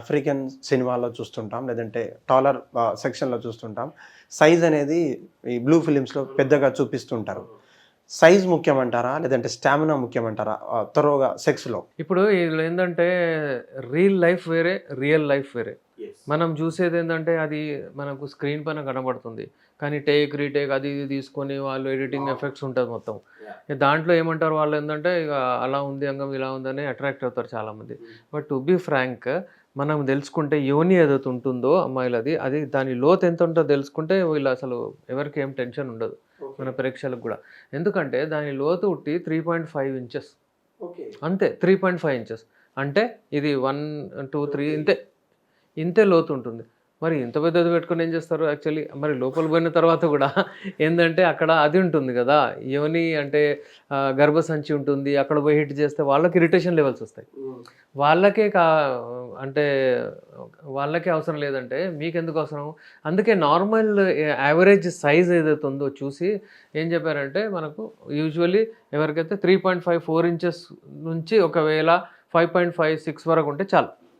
African సినిమాలో చూస్తుంటాం లేదంటే టాలర్ సెక్షన్లో చూస్తుంటాం. సైజ్ అనేది ఈ బ్లూ ఫిలిమ్స్లో పెద్దగా చూపిస్తుంటారు. సైజ్ ముఖ్యమంటారా లేదంటే స్టామినా ముఖ్యమంటారా త్వరగా సెక్స్లో ఇప్పుడు వీళ్ళు ఏంటంటే రీల్ లైఫ్ వేరే రియల్ లైఫ్ వేరే. మనం చూసేది ఏంటంటే అది మనకు స్క్రీన్ పైన కనబడుతుంది. కానీ టేక్ రీటేక్ అది ఇది తీసుకొని వాళ్ళు ఎడిటింగ్ ఎఫెక్ట్స్ ఉంటుంది మొత్తం. దాంట్లో ఏమంటారు వాళ్ళు ఏంటంటే ఇక అలా ఉంది అంగం ఇలా ఉందని అట్రాక్ట్ అవుతారు చాలామంది. బట్ టు బి ఫ్రాంక్ మనం తెలుసుకుంటే యోని ఏదైతే ఉంటుందో అమ్మాయిలది అది దాని లోతు ఎంత ఉంటుందో తెలుసుకుంటే వీళ్ళు అసలు ఎవరికి ఏం టెన్షన్ ఉండదు. మన ప్రేక్షకులకు కూడా. ఎందుకంటే దాని లోతు ఉట్టి త్రీ పాయింట్ ఫైవ్ ఇంచెస్ అంతే త్రీ పాయింట్ ఫైవ్ ఇంచెస్ అంటే ఇది వన్ టూ త్రీ ఇంతే. ఇంతే లోతు ఉంటుంది. మరి ఇంత పెద్దది పెట్టుకొని ఏం చేస్తారు యాక్చువల్లీ మరి లోపల పోయిన తర్వాత కూడా ఏంటంటే అక్కడ అది ఉంటుంది కదా యోని అంటే ఆ, గర్భసంచి ఉంటుంది అక్కడ పోయి హిట్ చేస్తే వాళ్ళకి ఇరిటేషన్ లెవెల్స్ వస్తాయి. వాళ్ళకే కా అంటే వాళ్ళకే అవసరం లేదంటే మీకు ఎందుకు అవసరం? అందుకే నార్మల్ యావరేజ్ సైజ్ ఏదైతే ఉందో చూసి ఏం చెప్పారంటే మనకు యూజువల్లీ ఎవరికైతే three point five four inches నుంచి ఒకవేళ ఫైవ్ పాయింట్ ఫైవ్ సిక్స్ వరకు ఉంటే చాలు.